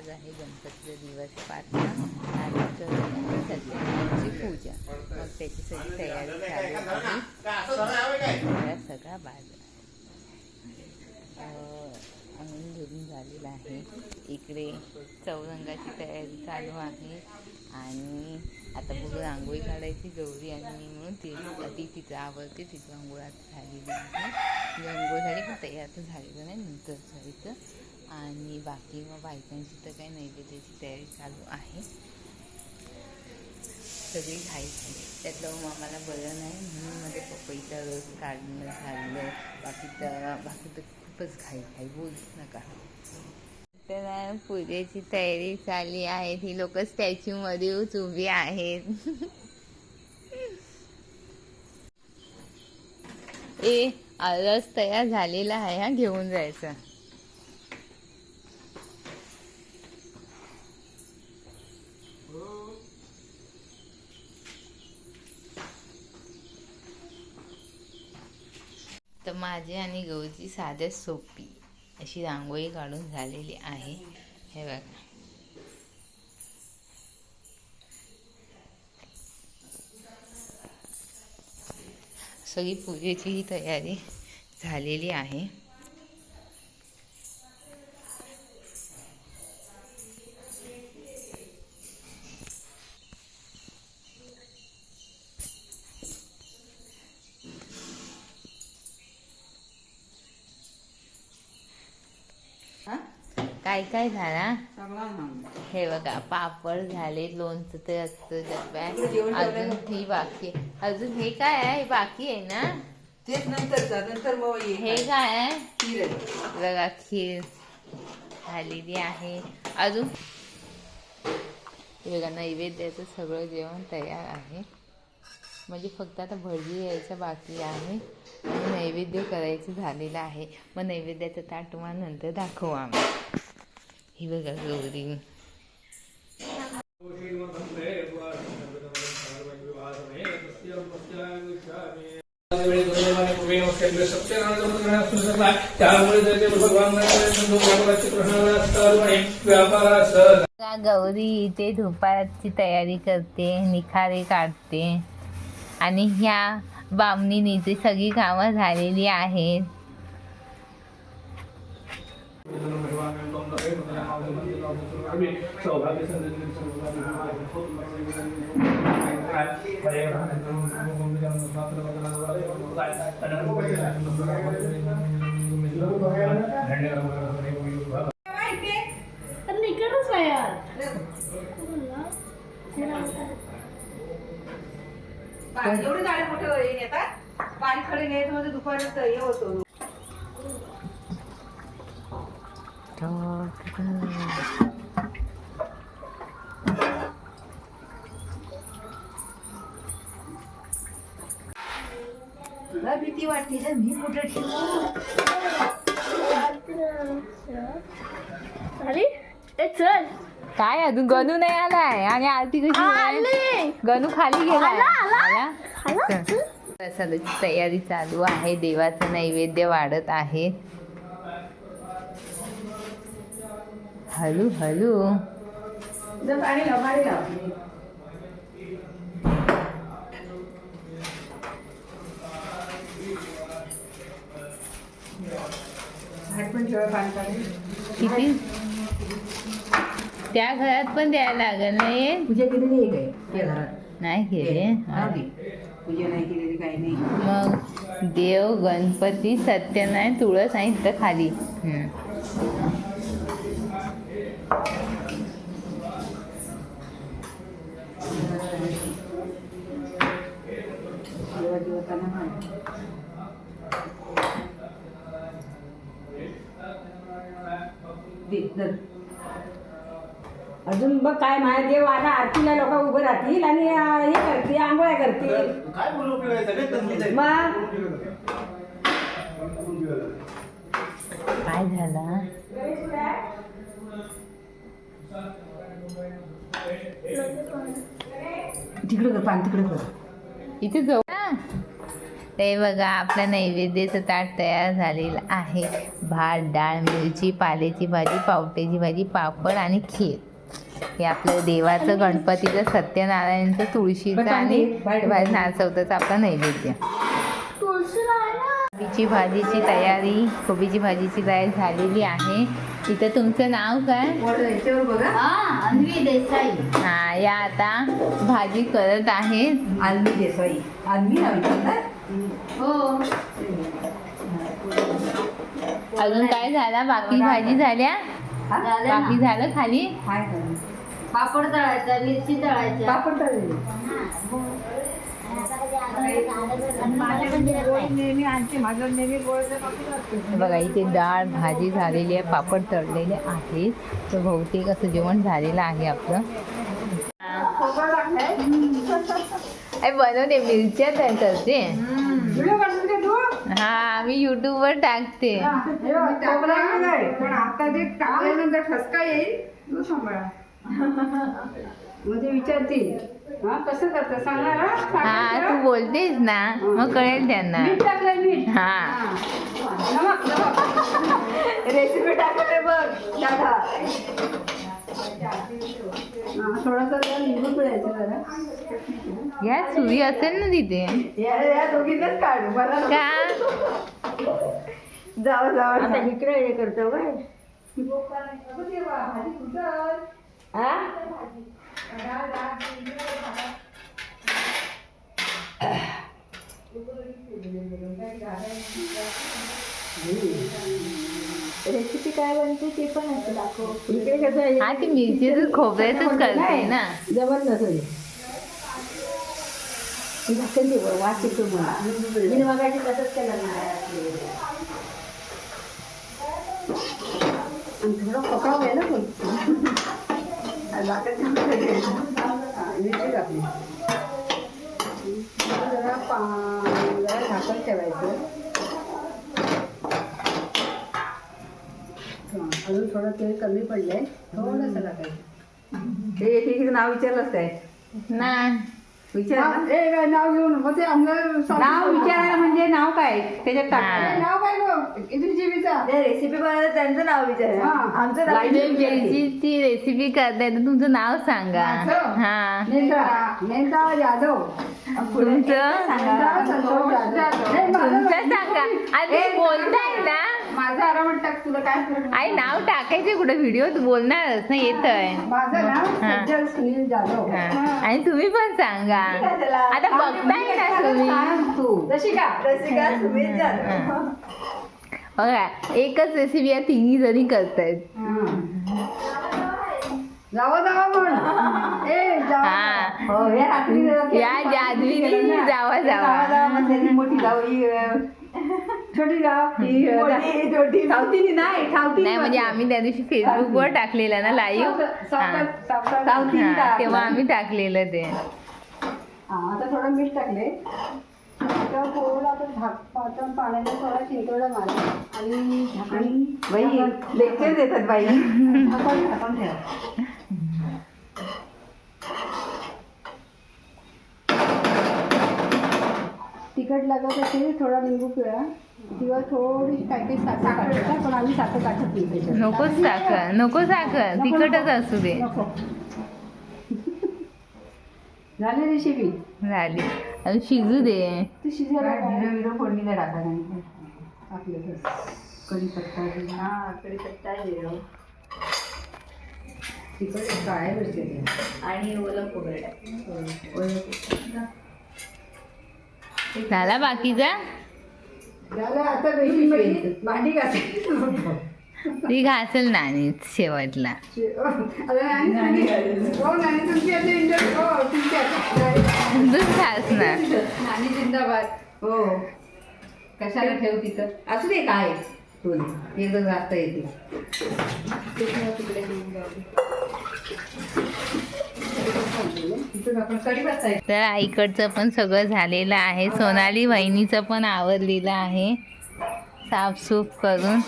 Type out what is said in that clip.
आज आहे गणपतीचा दिवस पाचला आणि सत्यनारायणची पूजा. मग त्याची सगळी तयारी चालू आहे सगळा बाजार धरून झालेला आहे. इकडे चौरंगाची तयारी चालू आहे. आणि आता बघू रांगोळी काढायची गौरी आणि मी म्हणून ती ती तिचं आवडते तिची रांगोळी आता झालेली आहे. रांगोळी झाली पण तयार तर झालेलं नाही नंतर झाली तर. आणि बाकी मग बायकांची तर काही नैवेद्याची तयारी चालू आहे. सगळी खायची त्यातलं मग आम्हाला बरं नाही म्हणून मध्ये पपईचा रस काढणं झालं बाकी तर बाकी तर खूपच घाई घाई बोलूच नका. तर पूजेची तयारी चालली आहे. ही लोक स्टॅच्यूमध्येच उभी आहेत. ए रस तयार झालेला आहे हा घेऊन जायचं तर माझी आणि गौची साध्या सोपी अशी रांगोळी काढून झालेली आहे. हे बघा. सगळी पूजेचीही तयारी झालेली आहे. काय काय झाला? हे बघा पापड झाले लोणचं ते असतं डब्यात अजून ही बाकी. अजून हे काय आहे? हे बाकी आहे ना? तेच नंतर मग ये हे काय? आहे? खीर. बघा खीर झालेली आहे. अजून बघा नैवेद्याचं सगळं जेवण तयार आहे. म्हणजे फक्त आता भजी यायचं बाकी आहे. आणि नैवेद्य करायचं झालेलं आहे. मग नैवेद्याचं ताट तुम्हाला नंतर दाखवू आम्ही. ही बघा गौरी. गौरी इथे धुपाची तयारी करते निखारे काढते. आणि ह्या बामणीनीची सगळी कामं झालेली आहेत. पण इकडंच आहे यार बारीक- एवढे झाडे मोठे हे येतात बारीक खडे घ्यायचं म्हणजे दुपारी हे होतो भीती वाटते ना मी कुठे ठेवू अरे ए चल काय अजून गणू नाही आलाय आणि आरती कशी? आले गणू खाली गेलाय आला, आला. आला? आला? चल. प्रसादाची तयारी चालू आहे देवाचं नैवेद्य वाढत आहे हळू जर पाणी लाव पाणी लाव. किती? त्या घरात पण द्यायला लागेल नाही पूजा केलेली आहे काय? या घरात. नाही केले. की? पूजा नाही केलेली काही नाही. मग देव गणपती सत्यनारायण तुळस आणि तिथं खाली. धर. अजून बघ काय माझ्या देव आता आरतीला लोक उभं राहतील आणि अं, हे करतील आंघोळ्या करतील. काय बोलू उपयोग आहे सगळेच तसलीच आहे. मग? काय झाला? तिकडे कर पाणी तिकडे कर. इथे जाऊ ते बघा आपल्या नैवेद्याचं ताट तयार झालेलं आहे. भात डाळ मिरची पाल्याची भाजी पावट्याची भाजी पापड आणि खीर. हे आपलं देवाचं गणपतीचं सत्यनारायणचं तुळशीचं आणि नाचवताचं आपला नैवेद्य. कोबीची भाजीची तयारी कोबीची भाजीची तयारी झालेली आहे. इथं तुमचं नाव काय? अन्वी देसाई. हा या आता भाजी करत आहेत आलमी देसाई. आलमी नाव विचारतात हो अजून काय झाला? बाकी भाजी झाल्या. बाकी झालं खाली? पापड तळायचा मिरची तळायच्या पापड. बघा इथे डाळ भाजी झालेली आहे पापड तळलेले आहेत. तर बहुतेक असं जेवण झालेलं आहे आपलं. बनवते मिरच्या करते. व्हिडिओ का तू? हा मी युट्यूबवर टाकते. हे बघ, खोबरं टाकलंय. पण आता ते टाकल्यानंतर ठसका येईल. तू सांभाळा. म्हणजे विचारतील हा कसं करतं? सांगणार हा? हा तू? बोलतेस ना मग कळेल त्यांना. मीठ टाकलंय मीठ. हा. रेसिपी टाकते बघ दादा. हा, थोडासा जरा लिंबू पिळायचं जरा. या सुरी असेल ना तिथे. काढू मला जावं जावं आता इकडे हे करतो काय हा? रेसिपी काय बनते ते पण असं दाखव. इकडे कसं आहे हा ती मिरचीच खोबऱ्यातच करते ना. जबरदस्त भाकरी येतो मला. मी मगाशी तसंच केलं आणि थोडं पकाव आहे ना पण भाकरी मिरची टाकली जरा पा जरा झाकण ठेवायचं हा, अजून थोडं तेल कमी पडलंय. थोडंसं टाकायचं ते एक एक नाव विचारलंच काय? ना विचार नाव घेऊन नाव विचारायला म्हणजे नाव काय? त्याच्यात नाव काय रेसिपी बनवायला त्यांचं नाव विचार. आमचं मिरचीची रेसिपी करताय तर तुमचं नाव सांगा? हा. नेता यादव. तुमचं? तुमचं तुमचं सांगा. अरे बोलताय ना. माझं आरामात टाक तुला काय फरक आई नाव टाकायचे कुठे? व्हिडिओ बोलणारच ना येत आहे माझं नाव हा. सज्जल सुनील जाधव. आणि तुम्ही पण सांगा. आता बघताय ना तुम्ही. तू रसिका रसिका सुनील जाधव. बघा एकच रेसिपी या तिन्ही जणी करतायत. जावं जावं म्हण ए जावं हा. हो या रात्री या जादवीनी जावा जावा. मोठी जाऊ अ, छोटी जाऊ ही सावतीनी नाही सावती नाही म्हणजे आम्ही त्या दिवशी फेसबुकवर टाकलेलं ना लाईव्ह तेव्हा आम्ही टाकलेलं ते. हा आता थोडं मीठ टाकले. आता थोडं आपण झाक पातळ पाण्याने थोडा शिंतोडा मारला आणि झाकण बाई लेक्चर देतात बाई. झाकण झाकण ठेवा. तिखट लागत असेल थोडा लिंबू पिळा. किंवा थोडी काय काही साखर पण आम्ही साखर नाही त्याच्यात. नकोच साखर नको साखर. तिखटच असू दे. नको. झाली रेसिपी झाली. अजून शिजू दे. ती शिजायला जिरं विरं फोडणीला टाका नाही आपलं कढीपत्ता हां कढीपत्ता जिरं तिखट आणि ओलं ओलं झाला बाकीचा? आता भांडी घासायची ती घासल नाणी शेवटला. अरे नानी तुम्ही- हो हो तूच घासणार. नानी जिंदाबाद. हो. कशाला ठेव तिथं? असू दे काय? थोडी एकदम जास्त येते तिथं आपण कढीपत्ता आहे. तर आईकडचं पण सगळं झालेलं आहे. सोनाली वहिनीचं पण आवरलेलं आहे. साफसूफ करून.